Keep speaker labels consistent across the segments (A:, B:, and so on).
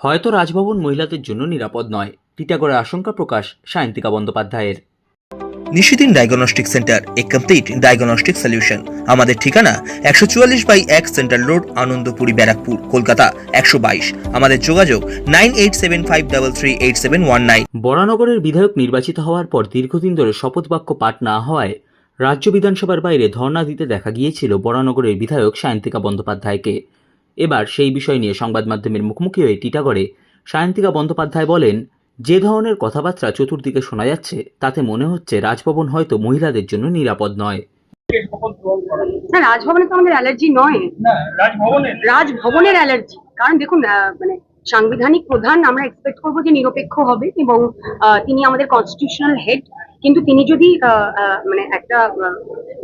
A: হয়তো রাজভবন মহিলাদের জন্য নিরাপদ নয়। টিটাগড়ে আশঙ্কা প্রকাশ সায়ন্তিকা বন্দ্যোপাধ্যায়ের।
B: নিশিদিন ডায়াগনস্টিক সেন্টার এ কমপ্লিট ডায়াগনস্টিক সলিউশন আমাদের ঠিকানা একশো চুয়াল্লিশ বাই এক সেন্ট্রাল রোড আনন্দপুরি ব্যারাকপুর কলকাতা একশো বাইশ। আমাদের যোগাযোগ nine eight seven five double three eight seven one nine.
A: বরানগরের বিধায়ক নির্বাচিত হওয়ার পর দীর্ঘদিন ধরে শপথ বাক্য পাঠ না হওয়ায় রাজ্য বিধানসভার বাইরে ধর্ণা দিতে দেখা গিয়েছিল বরানগরের বিধায়ক সায়ন্তিকা বন্দ্যোপাধ্যায়কে। এবার সেই বিষয় নিয়ে সংবাদ মাধ্যমের মুখোমুখি হয়ে টিটাগড়ে সায়ন্তিকা বন্দ্যোপাধ্যায় বলেন যে ধরনের কথাবার্তা চতুর্দিকে শোনা যাচ্ছে তাতে মনে হচ্ছে রাজভবন হয়তো মহিলাদের জন্য নিরাপদ নয়।
C: না রাজভবনে তো আমাদের অ্যালার্জি নয়।
D: রাজভবনের
C: রাজভবনের অ্যালার্জি। কারণ দেখুন আহ, মানে সাংবিধানিক প্রধান আমরা এক্সপেক্ট করব যে নিরপেক্ষ হবে এবং আহ, তিনি আমাদের কনস্টিটিউশনাল হেড কিন্তু তিনি যদি আহ, আহ, মানে একটা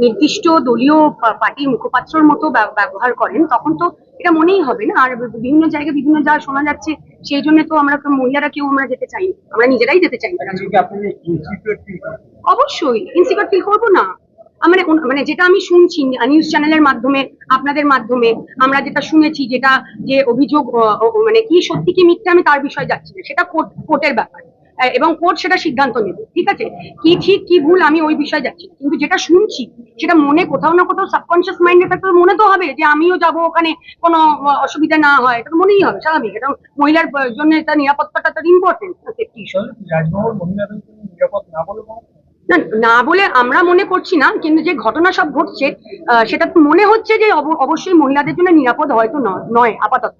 C: নির্দিষ্ট দলীয় পার্টির মুখপাত্রর মতো ব্যবহার করেন তখন তো এটা মনেই হবে না। আর বিভিন্ন জায়গায় বিভিন্ন যা শোনা যাচ্ছে সেই জন্য তো আমরা মহিলারা কেউ আমরা যেতে চাই আমরা নিজেরাই যেতে চাই অবশ্যই। ইনসিকিউর ফিল করব না। মানে মানে যেটা আমি শুনছি নিউজ চ্যানেলের মাধ্যমে আপনাদের মাধ্যমে আমরা যেটা শুনেছি যেটা যে অভিযোগ মানে কি সত্যি কি মিথ্যে আমি তার বিষয়ে যাচ্ছি না। সেটা কোর্ট কোর্টের ব্যাপার। এবং কোর্ট সেটা সিদ্ধান্ত নেবে ঠিক আছে? কি ঠিক কি ভুল আমি ওই বিষয়ে যাচ্ছি কিন্তু যেটা শুনছি সেটা মনে কোথাও না কোথাও সাবকনশিয়াস মাইন্ডে থাকতে মনে তো হবে যে আমিও যাব ওখানে কোনো অসুবিধা না হয়। এটা তো মনেই হবে স্বাভাবিক। এটা মহিলার জন্য এটা নিরাপত্তাটা তার ইম্পর্টেন্ট সেফটি
D: আসলে মহিলাদের জন্য নিরাপদ না বলে
C: না না বলে আমরা মনে করছি না কিন্তু যে ঘটনা সব ঘটছে আহ, সেটা তো মনে হচ্ছে যে অব- অবশ্যই মহিলাদের জন্য নিরাপদ হয়তো নয় আপাতত।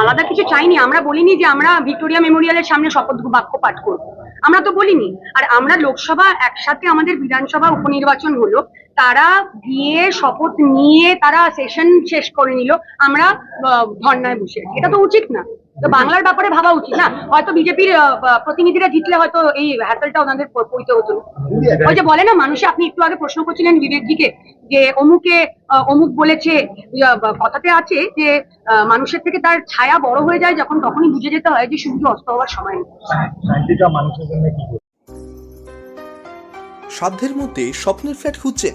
C: আলাদা কিছু চাইনি, আমরা বলিনি যে আমরা ভিক্টোরিয়া মেমোরিয়ালের সামনে শপথ বাক্য পাঠ করব। আমরা তো বলিনি। আর আমরা লোকসভা একসাথে আমাদের বিধানসভা উপনির্বাচন হলো তারা গিয়ে শপথ নিয়ে তারা সেশন শেষ করে নিল আমরা আহ, ধর্নায় বসে এটা তো উচিত না। তো বাংলার ব্যাপারে ভাবা উচিত না। হয়তো বিজেপির প্রতিনিধিরা জিতলে হয়তো এই হ্যাসেলটা ওনাদের প- পইতে হতো ওই যে বলে না মানুষে আপনি একটু আগে প্রশ্ন করছিলেন বিবেকজিকে যে অমুকে আহ, অমুক বলেছে কথাতে আছে যে আহ, মানুষের থেকে তার ছায়া বড় হয়ে যায় যখন তখনই বুঝে যেতে হয় যে সূর্য অস্ত হওয়ার সময়
B: সাধ্যের মধ্যে স্বপ্নের ফ্ল্যাট খুঁজছেন